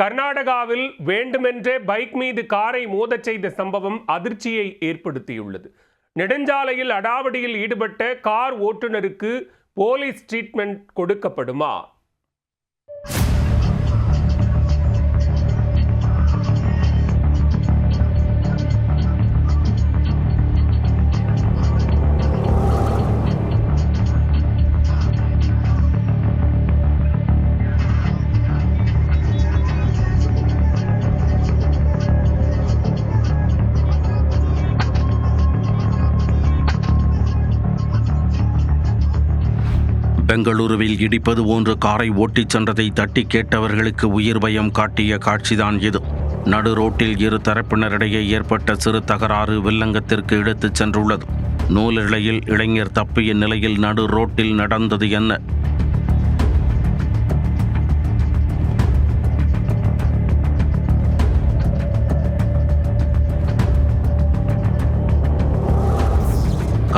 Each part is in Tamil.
கர்நாடகாவில் வேண்டுமென்றே பைக் மீது காரை மோதச் செய்த சம்பவம் அதிர்ச்சியை ஏற்படுத்தியுள்ளது. நெடுஞ்சாலையில் அடாவடியில் ஈடுபட்ட கார் ஓட்டுநருக்கு போலீஸ் ட்ரீட்மெண்ட் கொடுக்கப்படுமா? பெங்களூருவில் இடிப்பது போன்று காரை ஓட்டிச் சென்றதை தட்டி கேட்டவர்களுக்கு உயிர் பயம் காட்டிய காட்சிதான் இது. நடு ரோட்டில் இரு தரப்பினரிடையே ஏற்பட்ட சிறு தகராறு வில்லங்கத்திற்கு எடுத்துச் சென்றுள்ளது. நூலிழையில் இளைஞர் தப்பிய நிலையில் நடு ரோட்டில் நடந்தது என்ன?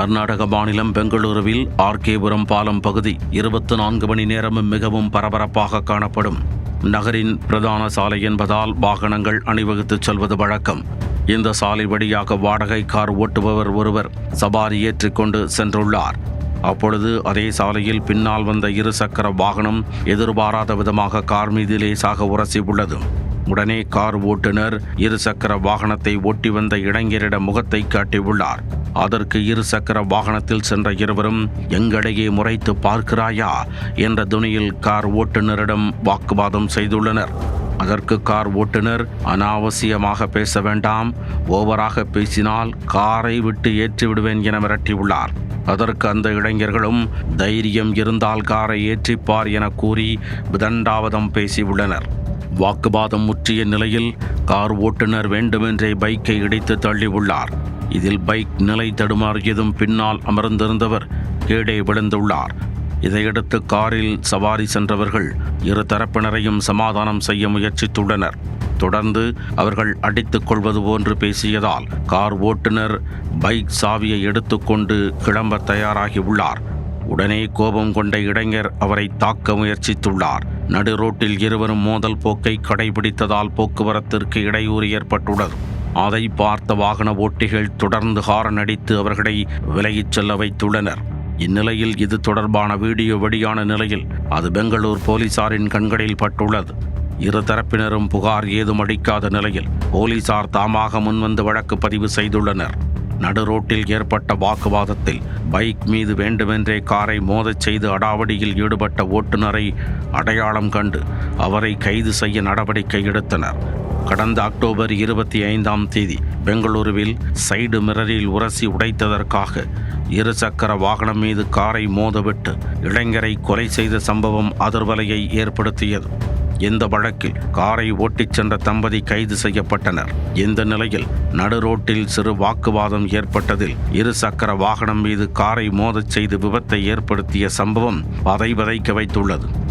கர்நாடக மாநிலம் பெங்களூருவில் ஆர்கேபுரம் பாலம் பகுதி இருபத்தி நான்கு மணி நேரமும் மிகவும் பரபரப்பாக காணப்படும். நகரின் பிரதான சாலை என்பதால் வாகனங்கள் அணிவகுத்துச் செல்வது வழக்கம். இந்த சாலை வழியாக வாடகை கார் ஓட்டுபவர் ஒருவர் சவாரி ஏற்றிக்கொண்டு சென்றுள்ளார். அப்பொழுது அதே சாலையில் பின்னால் வந்த இருசக்கர வாகனம் எதிர்பாராத விதமாக கார் மீது லேசாக உரசி உள்ளது. உடனே கார் ஓட்டுநர் இருசக்கர வாகனத்தை ஓட்டி வந்த இளைஞரிடம் முகத்தை காட்டியுள்ளார். அதற்கு இருசக்கர வாகனத்தில் சென்ற இருவரும் எங்களையே முறைத்து பார்க்கிறாயா? என்ற துணியில் கார் ஓட்டுநரிடம் வாக்குவாதம் செய்துள்ளனர். அதற்கு கார் ஓட்டுநர் அனாவசியமாக பேச வேண்டாம். ஓவராக பேசினால் காரை விட்டு ஏற்றி விடுவேன் என மிரட்டியுள்ளார். அதற்கு அந்த இளைஞர்களும் தைரியம் இருந்தால் காரை ஏற்றிப்பார் என கூறி விதண்டாவதம் பேசியுள்ளனர். வாக்குவாதம் முற்றிய நிலையில் கார் ஓட்டுநர் வேண்டுமென்றே பைக்கை இடித்து தள்ளியுள்ளார். இதில் பைக் நிலை தடுமாறியதும் பின்னால் அமர்ந்திருந்தவர் கீழே விழுந்துள்ளார். இதையடுத்து காரில் சவாரி சென்றவர்கள் இரு தரப்பினரையும் சமாதானம் செய்ய முயற்சித்துள்ளனர். தொடர்ந்து அவர்கள் அடித்துக் கொள்வது போன்று பேசியதால் கார் ஓட்டுநர் பைக் சாவியை எடுத்துக்கொண்டு கிளம்ப தயாராகியுள்ளார். உடனே கோபம் கொண்ட இளைஞர் அவரை தாக்க முயற்சித்துள்ளார். நடு ரோட்டில் இருவரும் மோதல் போக்கை கடைபிடித்ததால் போக்குவரத்திற்கு இடையூறு ஏற்பட்டுள்ளது. அதை பார்த்த வாகன ஓட்டிகள் தொடர்ந்து ஹாரன் அடித்து அவர்களை விலகிச் செல்ல வைத்துள்ளனர். இந்நிலையில் இது தொடர்பான வீடியோ வெளியான நிலையில் அது பெங்களூர் போலீசாரின் கண்களில் பட்டுள்ளது. இரு தரப்பினரும் புகார் ஏதும் அளிக்காத நிலையில் போலீசார் தாமாக முன்வந்து வழக்கு பதிவு செய்துள்ளனர். நடு ரோட்டில் ஏற்பட்ட வாக்குவாதத்தில் பைக் மீது வேண்டுமென்றே காரை மோதச் செய்து அடாவடியில் ஈடுபட்ட ஓட்டுநரை அடையாளம் கண்டு அவரை கைது செய்ய நடவடிக்கை எடுத்தனர். கடந்த அக்டோபர் இருபத்தி ஐந்தாம் தேதி பெங்களூருவில் சைடு மிரரில் உரசி உடைத்ததற்காக இருசக்கர வாகனம் மீது காரை மோதவிட்டு இளைஞரை கொலை செய்த சம்பவம் அதிர்வலையை ஏற்படுத்தியது. இந்த வழக்கில் காரை ஓட்டிச் சென்ற தம்பதி கைது செய்யப்பட்டனர். இந்த நிலையில் நடு ரோட்டில் சிறு வாக்குவாதம் ஏற்பட்டதில் இரு சக்கர வாகனம் மீது காரை மோதச் செய்து விபத்தை ஏற்படுத்திய சம்பவம் பதை வதைக்க வைத்துள்ளது.